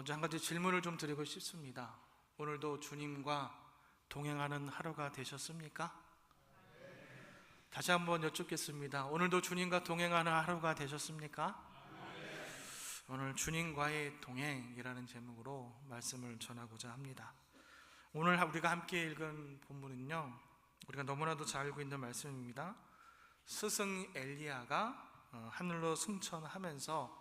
먼저 한 가지 질문을 좀 드리고 싶습니다. 오늘도 주님과 동행하는 하루가 되셨습니까? 다시 한번 여쭙겠습니다. 오늘도 주님과 동행하는 하루가 되셨습니까? 오늘 주님과의 동행이라는 제목으로 말씀을 전하고자 합니다. 오늘 우리가 함께 읽은 본문은요, 우리가 너무나도 잘 알고 있는 말씀입니다. 스승 엘리야가 어, 하늘로 승천하면서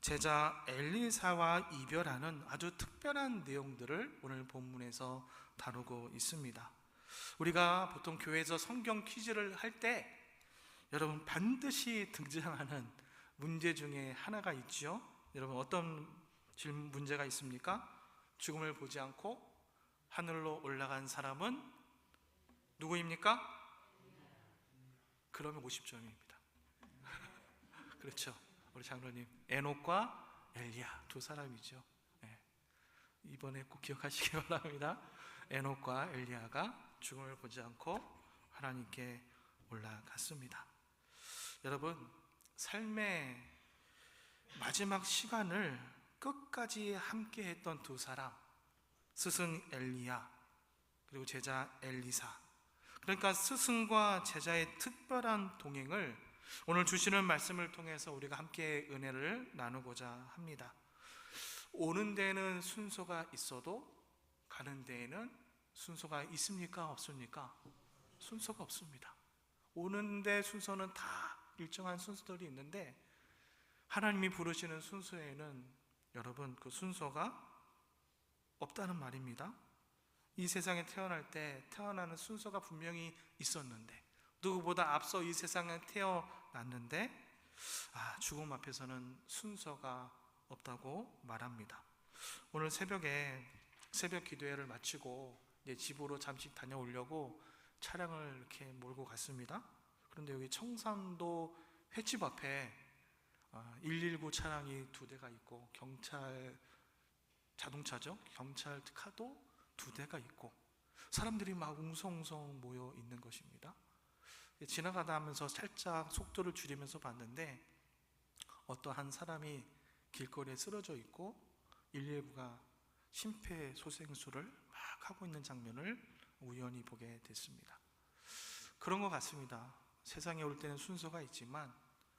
제자 엘리사와 이별하는 아주 특별한 내용들을 오늘 본문에서 다루고 있습니다. 우리가 보통 교회에서 성경 퀴즈를 할 때 여러분 반드시 등장하는 문제 중에 하나가 있죠. 여러분 어떤 질문 문제가 있습니까? 죽음을 보지 않고 하늘로 올라간 사람은 누구입니까? 그러면 50점입니다. 그렇죠. 우리 장로님 에녹과 엘리야 두 사람이죠. 예. 이번에 꼭 기억하시기 바랍니다. 에녹과 엘리야가 죽음을 보지 않고 하나님께 올라갔습니다. 여러분 삶의 마지막 시간을 끝까지 함께했던 두 사람 스승 엘리야 그리고 제자 엘리사 그러니까 스승과 제자의 특별한 동행을 오늘 주시는 말씀을 통해서 우리가 함께 은혜를 나누고자 합니다. 오는 데에는 순서가 있어도 가는 데에는 순서가 있습니까? 없습니까? 순서가 없습니다. 오는데 순서는 다 일정한 순서들이 있는데 하나님이 부르시는 순서에는 여러분 그 순서가 없다는 말입니다. 이 세상에 태어날 때 태어나는 순서가 분명히 있었는데 누구보다 앞서 이 세상에 태어났는데 아, 죽음 앞에서는 순서가 없다고 말합니다. 오늘 새벽에 새벽 기도회를 마치고 이제 집으로 잠시 다녀오려고 차량을 이렇게 몰고 갔습니다. 그런데 여기 청산도 횟집 앞에 119 차량이 두 대가 있고 경찰 자동차죠. 경찰 카도 두 대가 있고 사람들이 막 웅성웅성 모여 있는 것입니다. 지나가다 하면서 살짝 속도를 줄이면서 봤는데 어떠한 사람이 길거리에 쓰러져 있고 119가 심폐소생술을 막 하고 있는 장면을 우연히 보게 됐습니다. 그런 것 같습니다. 세상에 올 때는 순서가 있지만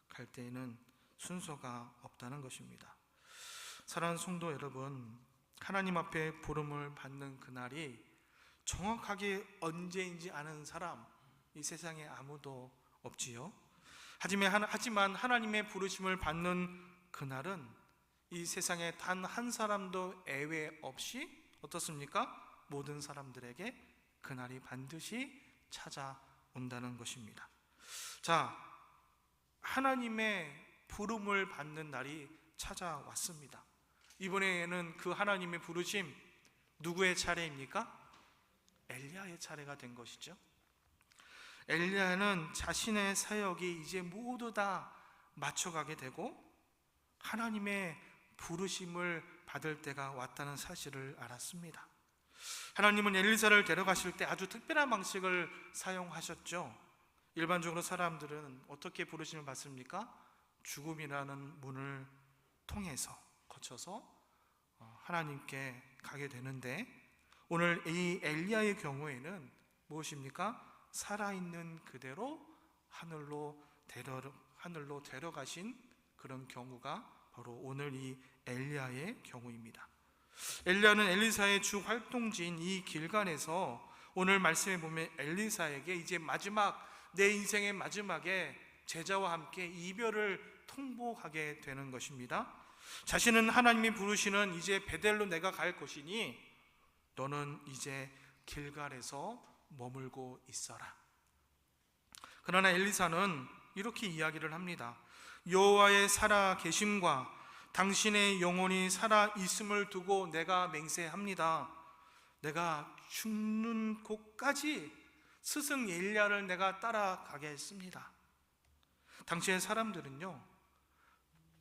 갈 때에는 순서가 없다는 것입니다. 사랑하는 성도 여러분, 하나님 앞에 부름을 받는 그날이 정확하게 언제인지 아는 사람 이 세상에 아무도 없지요. 하지만 하나님의 부르심을 받는 그날은 이 세상에 단 한 사람도 예외 없이 어떻습니까? 모든 사람들에게 그날이 반드시 찾아온다는 것입니다. 자, 하나님의 부름을 받는 날이 찾아왔습니다. 이번에는 그 하나님의 부르심 누구의 차례입니까? 엘리야의 차례가 된 것이죠. 엘리야는 자신의 사역이 이제 모두 다 맞춰가게 되고 하나님의 부르심을 받을 때가 왔다는 사실을 알았습니다. 하나님은 엘리사를 데려가실 때 아주 특별한 방식을 사용하셨죠. 일반적으로 사람들은 어떻게 부르심을 받습니까? 죽음이라는 문을 통해서 거쳐서 어, 하나님께 가게 되는데 오늘 이 엘리야의 경우에는 무엇입니까? 살아있는 그대로 하늘로 데려 하늘로 데려가신 그런 경우가 바로 오늘 이 엘리야의 경우입니다. 엘리야는 엘리사의 주 활동지인 이 길간에서 오늘 말씀에 보면 엘리사에게 이제 마지막 내 인생의 마지막에 제자와 함께 이별을 통보하게 되는 것입니다. 자신은 하나님이 부르시는 이제 베델로 내가 갈 것이니 너는 이제 길갈에서 머물고 있어라. 그러나 엘리사는 이렇게 이야기를 합니다. 여호와의 살아 계심과 당신의 영혼이 살아 있음을 두고 내가 맹세합니다. 내가 죽는 곳까지 스승 엘리야를 내가 따라가겠습니다. 당시의 사람들은요,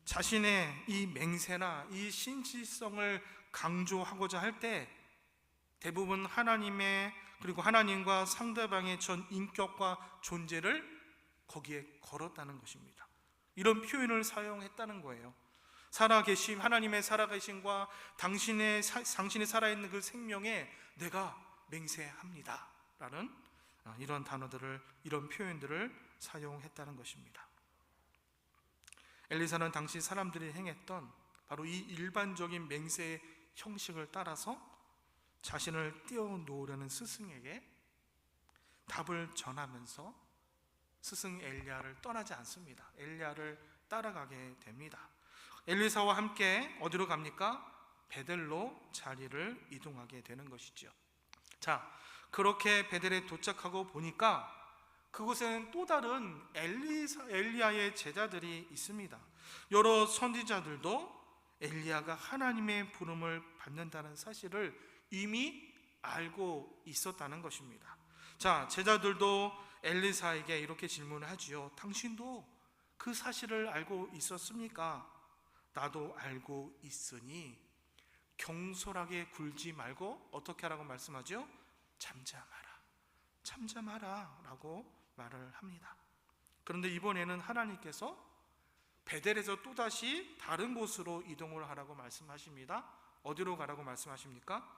자신의 이 맹세나 이 신실성을 강조하고자 할 때 대부분 하나님의 그리고 하나님과 상대방의 전 인격과 존재를 거기에 걸었다는 것입니다. 이런 표현을 사용했다는 거예요. 살아계심 하나님의 살아계심과 당신의 사- 당신이 살아있는 그 생명에 내가 맹세합니다 라는 어, 이런 단어들을 이런 표현들을 사용했다는 것입니다. 엘리사는 당시 사람들이 행했던 바로 이 일반적인 맹세의 형식을 따라서 자신을 띄워놓으려는 스승에게 답을 전하면서 스승 엘리야를 떠나지 않습니다. 엘리야를 따라가게 됩니다. 엘리사와 함께 어디로 갑니까? 베델로 자리를 이동하게 되는 것이죠. 자, 그렇게 베델에 도착하고 보니까 그곳에는 또 다른 엘리사, 엘리야의 제자들이 있습니다. 여러 선지자들도 엘리야가 하나님의 부름을 받는다는 사실을 이미 알고 있었다는 것입니다. 자, 제자들도 엘리사에게 이렇게 질문을 하지요. 당신도 그 사실을 알고 있었습니까? 나도 알고 있으니 경솔하게 굴지 말고 어떻게 하라고 말씀하죠? 잠잠하라. 잠잠하라 라고 말을 합니다. 그런데 이번에는 하나님께서 베델에서 또다시 다른 곳으로 이동을 하라고 말씀하십니다. 어디로 가라고 말씀하십니까?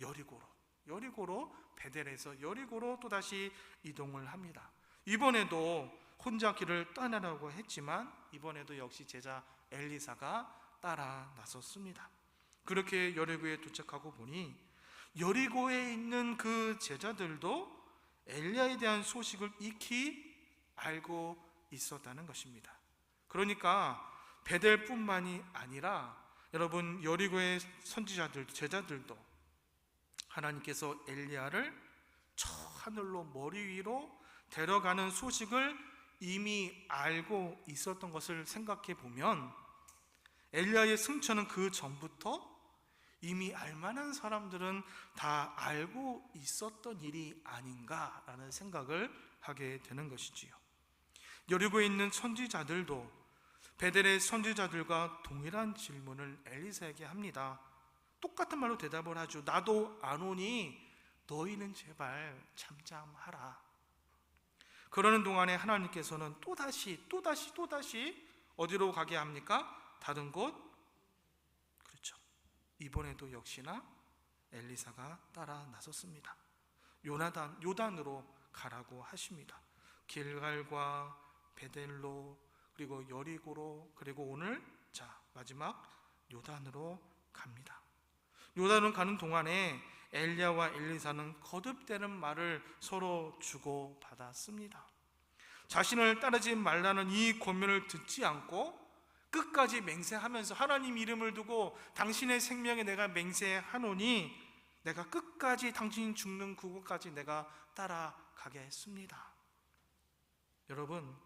여리고로. 여리고로 베델에서 여리고로 또다시 이동을 합니다. 이번에도 혼자 길을 떠나라고 했지만 이번에도 역시 제자 엘리사가 따라 나섰습니다. 그렇게 여리고에 도착하고 보니 여리고에 있는 그 제자들도 엘리야에 대한 소식을 익히 알고 있었다는 것입니다. 그러니까 베델뿐만이 아니라 여러분 여리고의 선지자들 제자들도 하나님께서 엘리야를 저 하늘로 머리 위로 데려가는 소식을 이미 알고 있었던 것을 생각해 보면 엘리야의 승천은 그 전부터 이미 알만한 사람들은 다 알고 있었던 일이 아닌가라는 생각을 하게 되는 것이지요. 여리고에 있는 선지자들도 베델의 선지자들과 동일한 질문을 엘리사에게 합니다. 똑같은 말로 대답을 하죠. 나도 안 오니 너희는 제발 잠잠하라. 그러는 동안에 하나님께서는 또다시 또다시 또다시 어디로 가게 합니까? 다른 곳 그렇죠. 이번에도 역시나 엘리사가 따라 나섰습니다. 요나단 요단으로 가라고 하십니다. 길갈과 베델로 그리고 여리고로 그리고 오늘 자 마지막 요단으로 갑니다. 요단을 가는 동안에 엘리야와 엘리사는 거듭되는 말을 서로 주고 받았습니다. 자신을 따르지 말라는 이 권면을 듣지 않고 끝까지 맹세하면서 하나님 이름을 두고 당신의 생명에 내가 맹세하노니 내가 끝까지 당신 죽는 그곳까지 내가 따라가겠습니다. 여러분,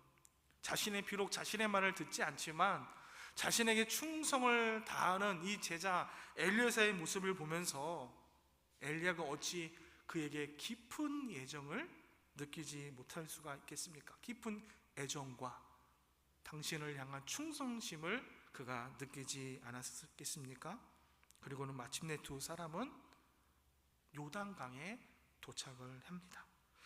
자신의 비록 자신의 말을 듣지 않지만 자신에게 충성을 다하는 이 제자 엘리야의 모습을 보면서 엘리야가 어찌 그에게 깊은 애정을 느끼지 못할 수가 있겠습니까? 깊은 애정과 당신을 향한 충성심을 그가 느끼지 않았겠습니까? 그리고는 마침내 두 사람은 요단강에 도착을 합니다.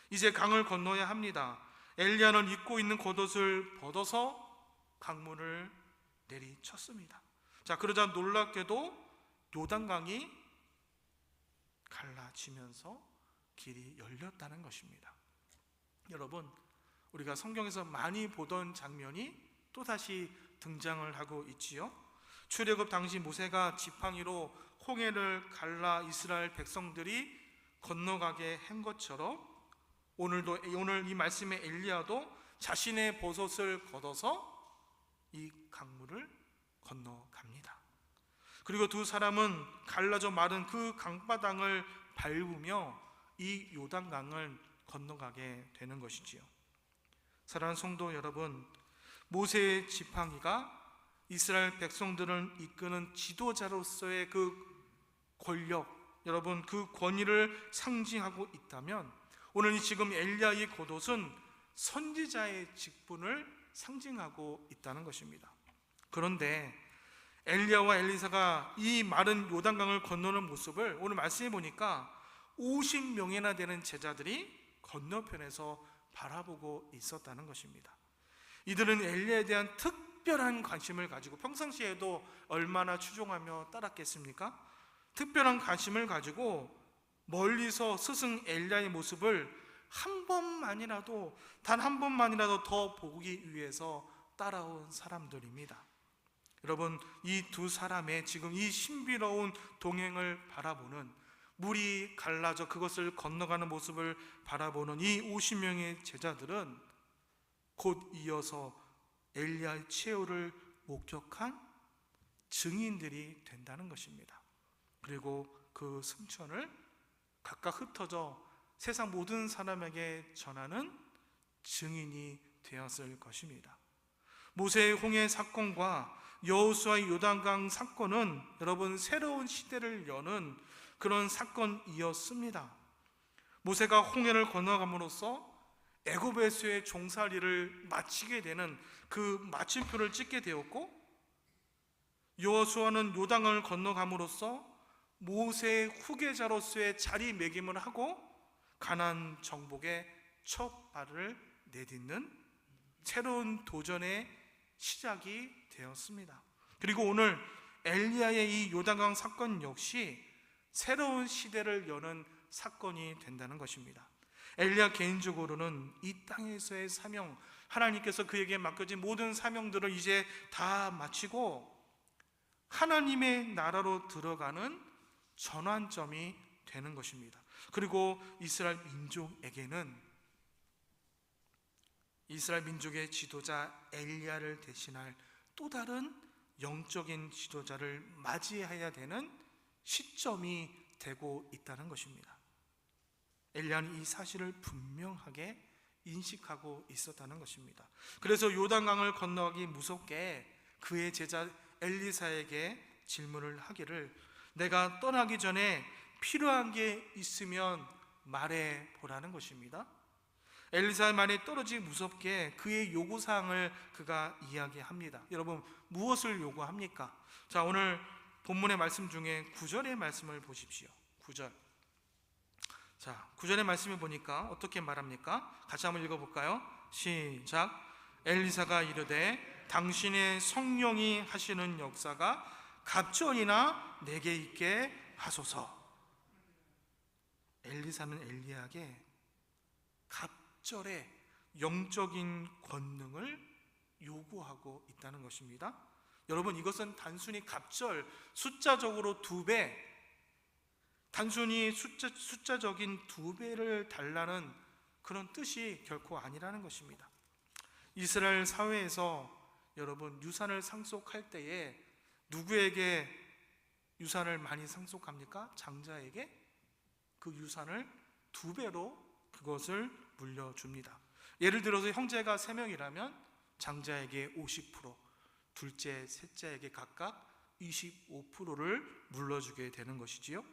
이제 강을 건너야 합니다. 엘리야는 입고 있는 겉옷을 벗어서 강물을 내리쳤습니다. 자, 그러자 놀랍게도 요단강이 갈라지면서 길이 열렸다는 것입니다. 여러분, 우리가 성경에서 많이 보던 장면이 또다시 등장을 하고 있지요. 출애굽 당시 모세가 지팡이로 홍해를 갈라 이스라엘 백성들이 건너가게 한 것처럼 오늘도 오늘 이 말씀의 엘리야도 자신의 버섯을 걷어서 이 강물을 건너갑니다. 그리고 두 사람은 갈라져 마른 그 강바닥을 밟으며 이 요단강을 건너가게 되는 것이지요. 사랑하는 성도 여러분, 모세의 지팡이가 이스라엘 백성들을 이끄는 지도자로서의 그 권력, 여러분 그 권위를 상징하고 있다면 오늘 이 지금 엘리야의 겉옷은 선지자의 직분을 상징하고 있다는 것입니다. 그런데 엘리야와 엘리사가 이 마른 요단강을 건너는 모습을 오늘 말씀해 보니까 50명이나 되는 제자들이 건너편에서 바라보고 있었다는 것입니다. 이들은 엘리야에 대한 특별한 관심을 가지고 평상시에도 얼마나 추종하며 따랐겠습니까? 특별한 관심을 가지고 멀리서 스승 엘리야의 모습을 한 번만이라도 단 한 번만이라도 더 보기 위해서 따라온 사람들입니다. 여러분 이 두 사람의 지금 이 신비로운 동행을 바라보는 물이 갈라져 그것을 건너가는 모습을 바라보는 이 50명의 제자들은 곧 이어서 엘리야의 최후를 목격한 증인들이 된다는 것입니다. 그리고 그 승천을 각각 흩어져 세상 모든 사람에게 전하는 증인이 되었을 것입니다. 모세의 홍해 사건과 여호수아의 요단강 사건은 여러분 새로운 시대를 여는 그런 사건이었습니다. 모세가 홍해를 건너감으로써 애굽에서의 종살이를 마치게 되는 그 마침표를 찍게 되었고 여호수아는 요단강을 건너감으로써 모세의 후계자로서의 자리매김을 하고 가난 정복의 첫 발을 내딛는 새로운 도전의 시작이 되었습니다. 그리고 오늘 엘리야의 이 요단강 사건 역시 새로운 시대를 여는 사건이 된다는 것입니다. 엘리야 개인적으로는 이 땅에서의 사명, 하나님께서 그에게 맡겨진 모든 사명들을 이제 다 마치고 하나님의 나라로 들어가는 전환점이 되는 것입니다. 그리고 이스라엘 민족에게는 이스라엘 민족의 지도자 엘리야를 대신할 또 다른 영적인 지도자를 맞이해야 되는 시점이 되고 있다는 것입니다. 엘리야는 이 사실을 분명하게 인식하고 있었다는 것입니다. 그래서 요단강을 건너기 무섭게 그의 제자 엘리사에게 질문을 하기를 내가 떠나기 전에 필요한 게 있으면 말해 보라는 것입니다. 엘리사의 말이 떨어지기 무섭게 그의 요구 사항을 그가 이야기합니다. 여러분 무엇을 요구합니까? 자, 오늘 본문의 말씀 중에 9절의 말씀을 보십시오. 9절. 자, 9절의 말씀을 보니까 어떻게 말합니까? 같이 한번 읽어 볼까요? 시작. 엘리사가 이르되 당신의 성령이 하시는 역사가 갑절이나 내게 있게 하소서. 엘리사는 엘리야에게 갑절의 영적인 권능을 요구하고 있다는 것입니다. 여러분 이것은 단순히 갑절 숫자적으로 두 배, 단순히 숫자, 숫자적인 두 배를 달라는 그런 뜻이 결코 아니라는 것입니다. 이스라엘 사회에서 여러분 유산을 상속할 때에 누구에게 유산을 많이 상속합니까? 장자에게 그 유산을 두 배로 그것을 물려줍니다. 예를 들어서 형제가 세 명이라면 장자에게 50%, 둘째, 셋째에게 각각 25%를 물려주게 되는 것이지요.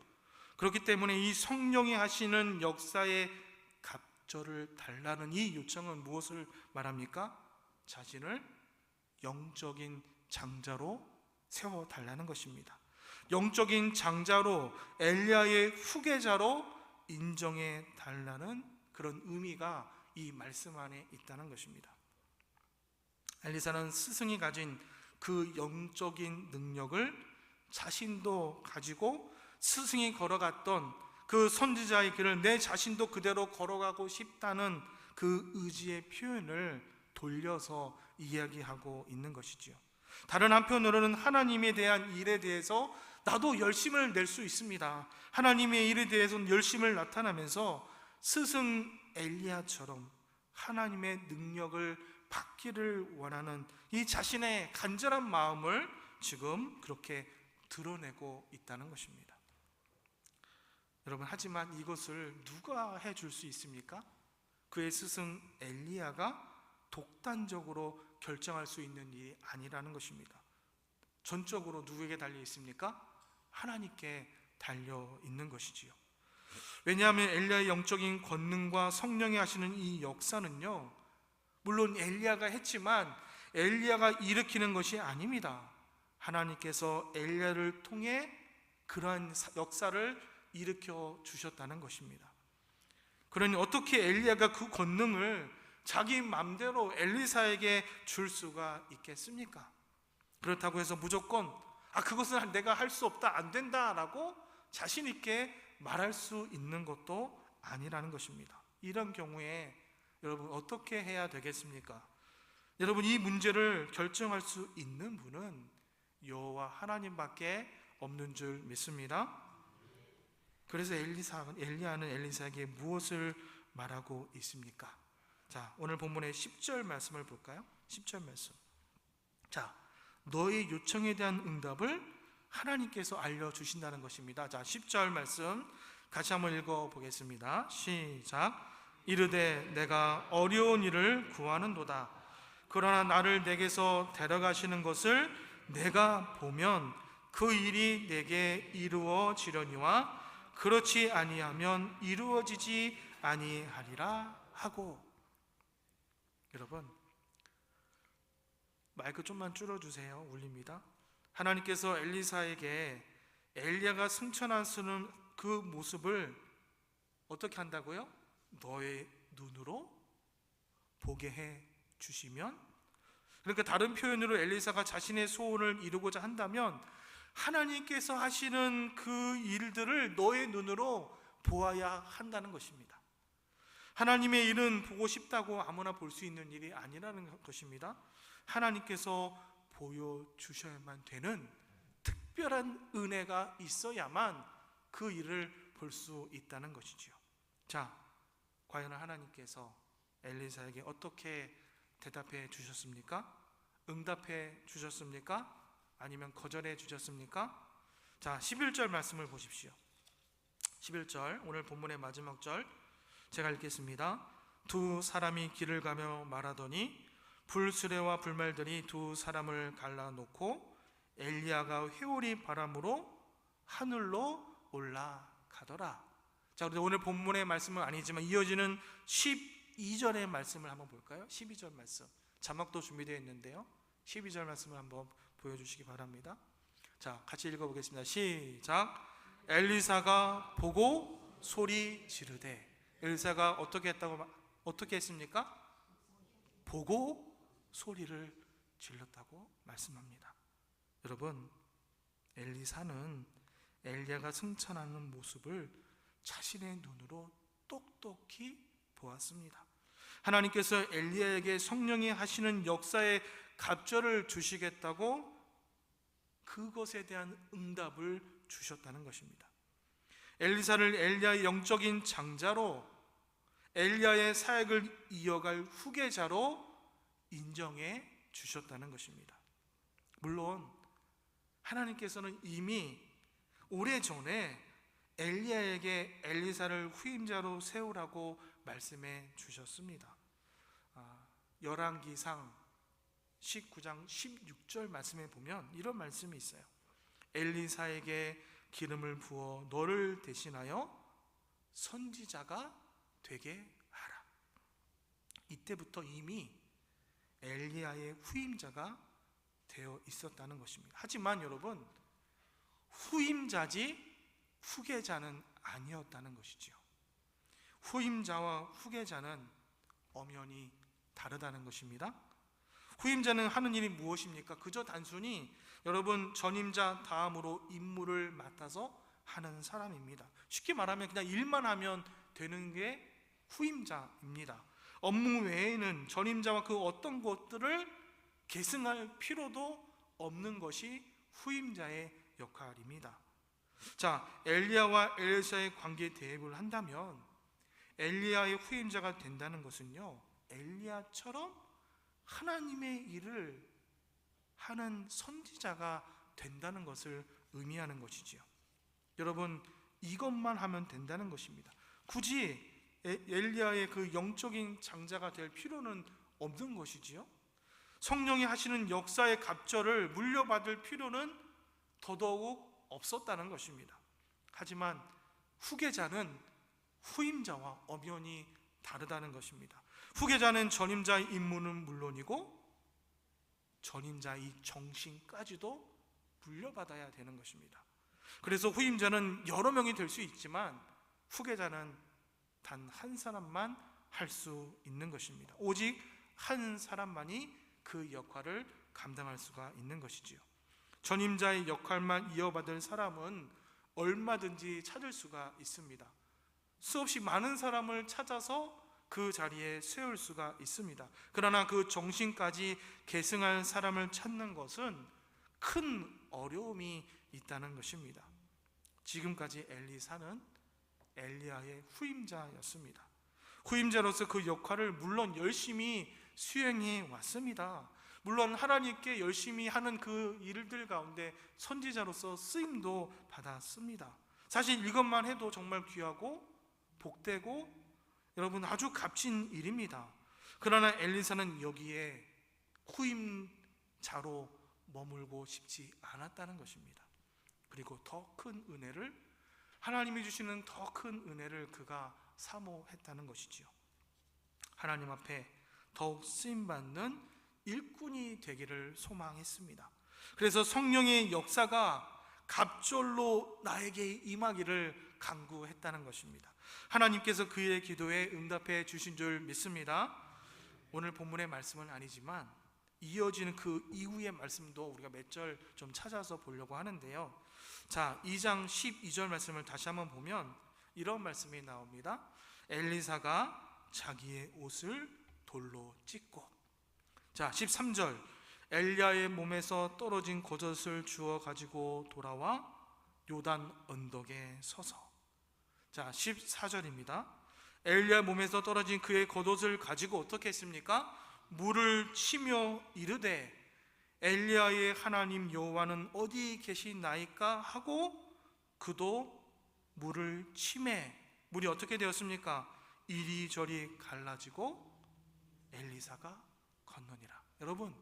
그렇기 때문에 이 성령이 하시는 역사의 갑절을 달라는 이 요청은 무엇을 말합니까? 자신을 영적인 장자로 세워 달라는 것입니다. 영적인 장자로 엘리야의 후계자로 인정해 달라는 그런 의미가 이 말씀 안에 있다는 것입니다. 엘리사는 스승이 가진 그 영적인 능력을 자신도 가지고 스승이 걸어갔던 그 선지자의 길을 내 자신도 그대로 걸어가고 싶다는 그 의지의 표현을 돌려서 이야기하고 있는 것이지요. 다른 한편으로는 하나님에 대한 일에 대해서 나도 열심을 낼 수 있습니다. 하나님의 일에 대해서 열심을 나타나면서 스승 엘리야처럼 하나님의 능력을 받기를 원하는 이 자신의 간절한 마음을 지금 그렇게 드러내고 있다는 것입니다. 여러분 하지만 이것을 누가 해 줄 수 있습니까? 그의 스승 엘리야가 독단적으로 결정할 수 있는 일이 아니라는 것입니다. 전적으로 누구에게 달려 있습니까? 하나님께 달려 있는 것이지요. 왜냐하면 엘리야의 영적인 권능과 성령이 하시는 이 역사는요. 물론 엘리야가 했지만 엘리야가 일으키는 것이 아닙니다. 하나님께서 엘리야를 통해 그러한 역사를 일으켜 주셨다는 것입니다. 그러니 어떻게 엘리야가 그 권능을 자기 맘대로 엘리사에게 줄 수가 있겠습니까? 그렇다고 해서 무조건 아 그것은 내가 할 수 없다 안 된다라고 자신 있게 말할 수 있는 것도 아니라는 것입니다. 이런 경우에 여러분 어떻게 해야 되겠습니까? 여러분 이 문제를 결정할 수 있는 분은 여호와 하나님밖에 없는 줄 믿습니다. 그래서 엘리사 엘리야는 엘리사에게 무엇을 말하고 있습니까? 자, 오늘 본문의 10절 말씀을 볼까요? 10절 말씀. 자, 너의 요청에 대한 응답을 하나님께서 알려 주신다는 것입니다. 자, 10절 말씀 같이 한번 읽어 보겠습니다. 시작. 이르되 내가 어려운 일을 구하는도다. 그러나 나를 내게서 데려가시는 것을 내가 보면 그 일이 내게 이루어지려니와 그렇지 아니하면 이루어지지 아니하리라 하고 여러분 마이크 좀만 줄여주세요 울립니다 하나님께서 엘리사에게 엘리야가 승천하시는 그 모습을 어떻게 한다고요? 너의 눈으로 보게 해 주시면 그러니까 다른 표현으로 엘리사가 자신의 소원을 이루고자 한다면 하나님께서 하시는 그 일들을 너의 눈으로 보아야 한다는 것입니다. 하나님의 일은 보고 싶다고 아무나 볼 수 있는 일이 아니라는 것입니다. 하나님께서 보여주셔야만 되는 특별한 은혜가 있어야만 그 일을 볼 수 있다는 것이지요. 자, 과연 하나님께서 엘리사에게 어떻게 대답해 주셨습니까? 응답해 주셨습니까? 아니면 거절해 주셨습니까? 자, 11절 말씀을 보십시오. 11절 오늘 본문의 마지막 절 제가 읽겠습니다. 두 사람이 길을 가며 말하더니 불수레와 불말들이 두 사람을 갈라놓고 엘리야가 회오리 바람으로 하늘로 올라가더라. 자, 그런데 오늘 본문의 말씀은 아니지만 이어지는 12절의 말씀을 한번 볼까요? 12절 말씀. 자막도 준비되어 있는데요. 12절 말씀을 한번 보여주시기 바랍니다. 자, 같이 읽어보겠습니다. 시작. 엘리사가 보고 소리 지르되 엘리사가 어떻게 했다고 어떻게 했습니까? 보고 소리를 질렀다고 말씀합니다. 여러분, 엘리사는 엘리야가 승천하는 모습을 자신의 눈으로 똑똑히 보았습니다. 하나님께서 엘리야에게 성령이 하시는 역사의 갑절을 주시겠다고 그것에 대한 응답을 주셨다는 것입니다. 엘리사를 엘리야의 영적인 장자로 엘리야의 사역을 이어갈 후계자로 인정해 주셨다는 것입니다. 물론 하나님께서는 이미 오래전에 엘리야에게 엘리사를 후임자로 세우라고 말씀해 주셨습니다. 아, 열왕기상 19장 16절 말씀에 보면 이런 말씀이 있어요. 엘리사에게 기름을 부어 너를 대신하여 선지자가 되게 하라. 이때부터 이미 엘리야의 후임자가 되어 있었다는 것입니다. 하지만 여러분 후임자지 후계자는 아니었다는 것이지요. 후임자와 후계자는 엄연히 다르다는 것입니다. 후임자는 하는 일이 무엇입니까? 그저 단순히 여러분 전임자 다음으로 임무를 맡아서 하는 사람입니다. 쉽게 말하면 그냥 일만 하면 되는 게 후임자입니다. 업무 외에는 전임자와 그 어떤 것들을 계승할 필요도 없는 것이 후임자의 역할입니다. 자, 엘리야와 엘리사의 관계 대입을 한다면 엘리야의 후임자가 된다는 것은요. 엘리야처럼 하나님의 일을 하는 선지자가 된다는 것을 의미하는 것이지요. 여러분, 이것만 하면 된다는 것입니다. 굳이 엘리야의 그 영적인 장자가 될 필요는 없는 것이지요. 성령이 하시는 역사의 갑절을 물려받을 필요는 더더욱 없었다는 것입니다. 하지만 후계자는 후임자와 엄연히 다르다는 것입니다. 후계자는 전임자의 임무는 물론이고 전임자의 정신까지도 물려받아야 되는 것입니다. 그래서 후임자는 여러 명이 될 수 있지만 후계자는 단 한 사람만 할 수 있는 것입니다. 오직 한 사람만이 그 역할을 감당할 수가 있는 것이지요. 전임자의 역할만 이어받을 사람은 얼마든지 찾을 수가 있습니다. 수없이 많은 사람을 찾아서 그 자리에 세울 수가 있습니다. 그러나 그 정신까지 계승할 사람을 찾는 것은 큰 어려움이 있다는 것입니다. 지금까지 엘리사는 엘리야의 후임자였습니다. 후임자로서 그 역할을 물론 열심히 수행해 왔습니다. 물론 하나님께 열심히 하는 그 일들 가운데 선지자로서 쓰임도 받았습니다. 사실 이것만 해도 정말 귀하고 복되고 여러분 아주 값진 일입니다. 그러나 엘리사는 여기에 후임자로 머물고 싶지 않았다는 것입니다. 그리고 더 큰 은혜를 하나님이 주시는 더 큰 은혜를 그가 사모했다는 것이지요. 하나님 앞에 더욱 쓰임 받는 일꾼이 되기를 소망했습니다. 그래서 성령의 역사가 갑절로 나에게 임하기를 간구했다는 것입니다. 하나님께서 그의 기도에 응답해 주신 줄 믿습니다. 오늘 본문의 말씀은 아니지만 이어지는 그 이후의 말씀도 우리가 몇 절 좀 찾아서 보려고 하는데요. 자, 2장 12절 말씀을 다시 한번 보면 이런 말씀이 나옵니다. 엘리사가 자기의 옷을 돌로 찢고 자, 13절 엘리야의 몸에서 떨어진 겉옷을 주워 가지고 돌아와 요단 언덕에 서서 자, 14절입니다. 엘리야 몸에서 떨어진 그의 겉옷을 가지고 어떻게 했습니까? 물을 치며 이르되 엘리야의 하나님 여호와는 어디 계시나이까 하고 그도 물을 치매 물이 어떻게 되었습니까? 이리저리 갈라지고 엘리사가 건너니라. 여러분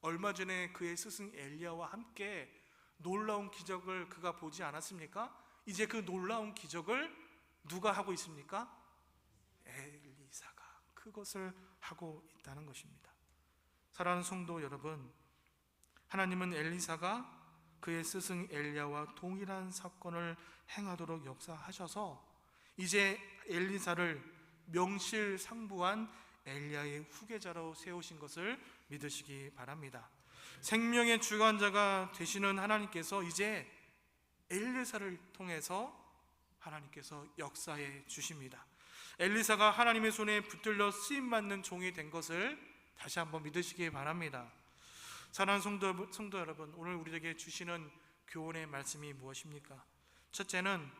얼마 전에 그의 스승 엘리야와 함께 놀라운 기적을 그가 보지 않았습니까? 이제 그 놀라운 기적을 누가 하고 있습니까? 엘리사가 그것을 하고 있다는 것입니다. 사랑하는 성도 여러분, 하나님은 엘리사가 그의 스승 엘리야와 동일한 사건을 행하도록 역사하셔서 이제 엘리사를 명실상부한 엘리야의 후계자로 세우신 것을 믿으시기 바랍니다. 생명의 주관자가 되시는 하나님께서 이제 엘리사를 통해서 하나님께서 역사해 주십니다. 엘리사가 하나님의 손에 붙들려 쓰임 받는 종이 된 것을 다시 한번 믿으시기 바랍니다. 사랑하는 성도, 성도 여러분, 오늘 우리에게 주시는 교훈의 말씀이 무엇입니까? 첫째는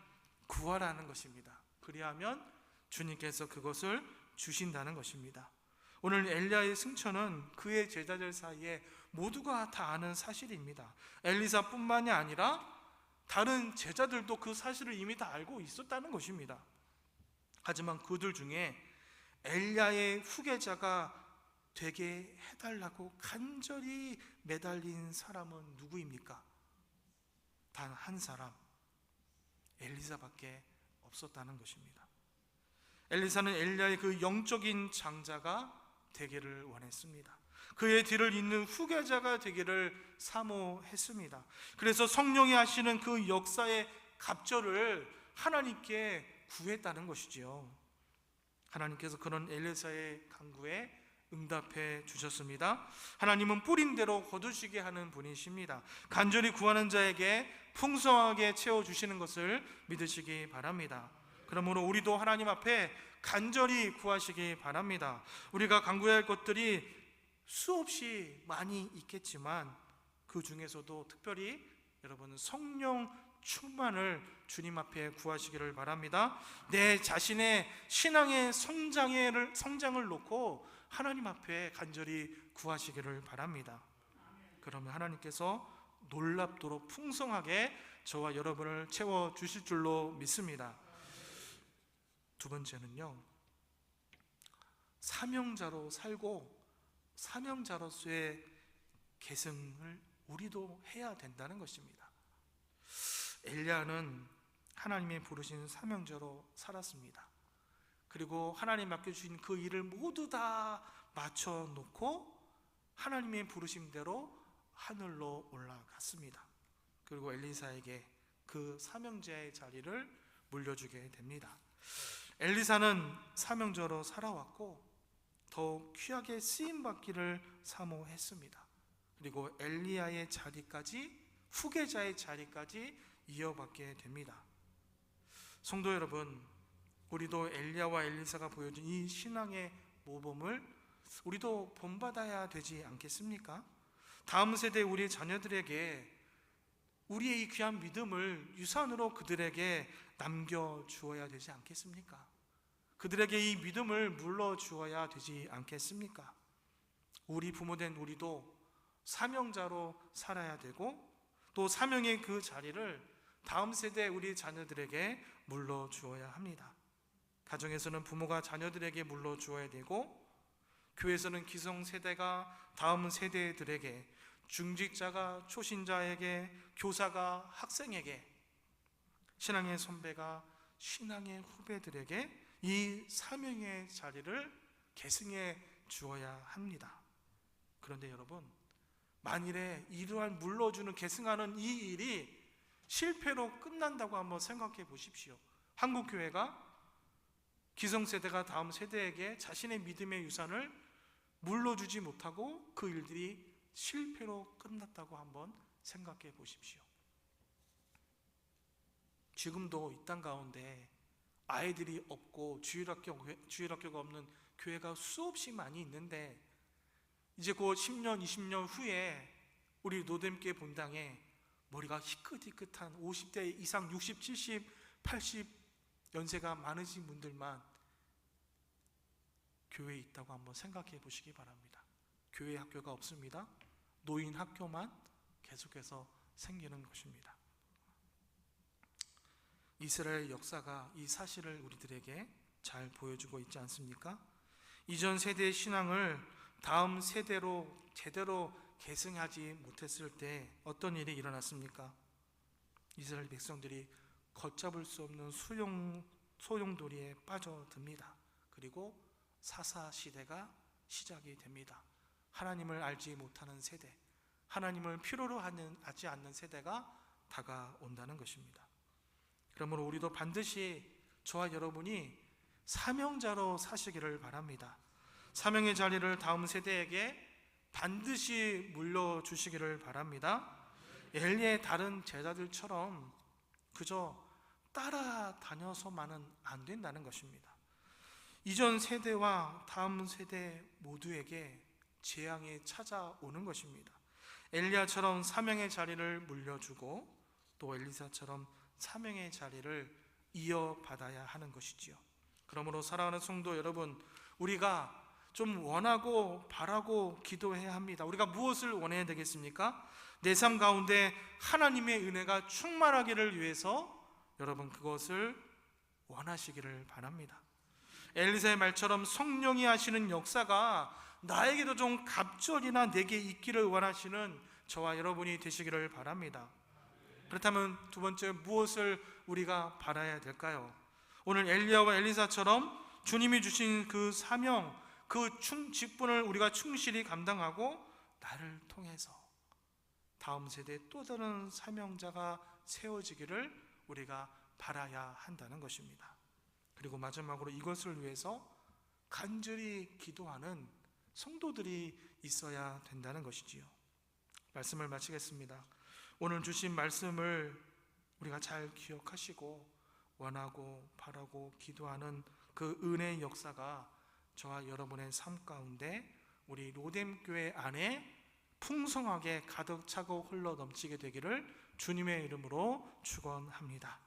구하라는 것입니다. 그리하면 주님께서 그것을 주신다는 것입니다. 오늘 엘리야의 승천은 그의 제자들 사이에 모두가 다 아는 사실입니다. 엘리사뿐만이 아니라 다른 제자들도 그 사실을 이미 다 알고 있었다는 것입니다. 하지만 그들 중에 엘리야의 후계자가 되게 해달라고 간절히 매달린 사람은 누구입니까? 단 한 사람, 엘리사밖에 없었다는 것입니다. 엘리사는 엘리야의 그 영적인 장자가 되기를 원했습니다. 그의 뒤를 잇는 후계자가 되기를 사모했습니다. 그래서 성령이 하시는 그 역사의 갑절을 하나님께 구했다는 것이지요. 하나님께서 그런 엘리사의 간구에 응답해 주셨습니다. 하나님은 뿌린 대로 거두시게 하는 분이십니다. 간절히 구하는 자에게 풍성하게 채워 주시는 것을 믿으시기 바랍니다. 그러므로 우리도 하나님 앞에 간절히 구하시기 바랍니다. 우리가 간구해야 할 것들이 수없이 많이 있겠지만 그 중에서도 특별히 여러분은 성령 충만을 주님 앞에 구하시기를 바랍니다. 내 자신의 신앙의 성장을 성장을 놓고 하나님 앞에 간절히 구하시기를 바랍니다. 그러면 하나님께서 놀랍도록 풍성하게 저와 여러분을 채워 주실 줄로 믿습니다. 두 번째는요. 사명자로 살고 사명자로서의 계승을 우리도 해야 된다는 것입니다. 엘리야는 하나님의 부르신 사명자로 살았습니다. 그리고 하나님 맡겨주신 그 일을 모두 다 맞춰놓고 하나님의 부르심대로 하늘로 올라갔습니다. 그리고 엘리사에게 그 사명자의 자리를 물려주게 됩니다. 엘리사는 사명자로 살아왔고 더욱 귀하게 쓰임 받기를 사모했습니다. 그리고 엘리야의 자리까지 후계자의 자리까지 이어받게 됩니다. 성도 여러분, 우리도 엘리야와 엘리사가 보여준 이 신앙의 모범을 우리도 본받아야 되지 않겠습니까? 다음 세대 우리 자녀들에게 우리의 이 귀한 믿음을 유산으로 그들에게 남겨 주어야 되지 않겠습니까? 그들에게 이 믿음을 물러 주어야 되지 않겠습니까? 우리 부모된 우리도 사명자로 살아야 되고 또 사명의 그 자리를 다음 세대 우리 자녀들에게 물러 주어야 합니다. 가정에서는 부모가 자녀들에게 물러 주어야 되고 교회에서는 기성 세대가 다음 세대들에게 중직자가 초신자에게 교사가 학생에게 신앙의 선배가 신앙의 후배들에게 이 사명의 자리를 계승해 주어야 합니다. 그런데 여러분, 만일에 이러한 물러주는 계승하는 이 일이 실패로 끝난다고 한번 생각해 보십시오. 한국 교회가 기성세대가 다음 세대에게 자신의 믿음의 유산을 물러주지 못하고 그 일들이 실패로 끝났다고 한번 생각해 보십시오. 지금도 이 땅 가운데 아이들이 없고 주일학교 주일학교가 없는 교회가 수없이 많이 있는데 이제 곧 10년, 20년 후에 우리 노됨께 본당에 머리가 희끗희끗한 50대 이상 60, 70, 80 연세가 많으신 분들만 교회에 있다고 한번 생각해 보시기 바랍니다. 교회 학교가 없습니다. 노인 학교만 계속해서 생기는 것입니다. 이스라엘 역사가 이 사실을 우리들에게 잘 보여주고 있지 않습니까? 이전 세대의 신앙을 다음 세대로 제대로 계승하지 못했을 때 어떤 일이 일어났습니까? 이스라엘 백성들이 걷잡을 수 없는 수용 소용돌이에 빠져듭니다. 그리고 사사 시대가 시작이 됩니다. 하나님을 알지 못하는 세대, 하나님을 필요로 하는 하지 않는 세대가 다가온다는 것입니다. 그러므로 우리도 반드시 저와 여러분이 사명자로 사시기를 바랍니다. 사명의 자리를 다음 세대에게 반드시 물려주시기를 바랍니다. 엘리의 다른 제자들처럼 그저 따라다녀서만은 안 된다는 것입니다. 이전 세대와 다음 세대 모두에게 재앙이 찾아오는 것입니다. 엘리야처럼 사명의 자리를 물려주고 또 엘리사처럼 사명의 자리를 이어받아야 하는 것이지요. 그러므로 사랑하는 성도 여러분, 우리가 좀 원하고 바라고 기도해야 합니다. 우리가 무엇을 원해야 되겠습니까? 내 삶 가운데 하나님의 은혜가 충만하기를 위해서 여러분 그것을 원하시기를 바랍니다. 엘리사의 말처럼 성령이 하시는 역사가 나에게도 좀 갑절이나 내게 있기를 원하시는 저와 여러분이 되시기를 바랍니다. 그렇다면 두 번째 무엇을 우리가 바라야 될까요? 오늘 엘리야와 엘리사처럼 주님이 주신 그 사명, 그 충, 직분을 우리가 충실히 감당하고 나를 통해서 다음 세대에 또 다른 사명자가 세워지기를 우리가 바라야 한다는 것입니다. 그리고 마지막으로 이것을 위해서 간절히 기도하는 성도들이 있어야 된다는 것이지요. 말씀을 마치겠습니다. 오늘 주신 말씀을 우리가 잘 기억하시고 원하고 바라고 기도하는 그 은혜의 역사가 저와 여러분의 삶 가운데 우리 로뎀 교회 안에 풍성하게 가득 차고 흘러 넘치게 되기를 주님의 이름으로 축원합니다.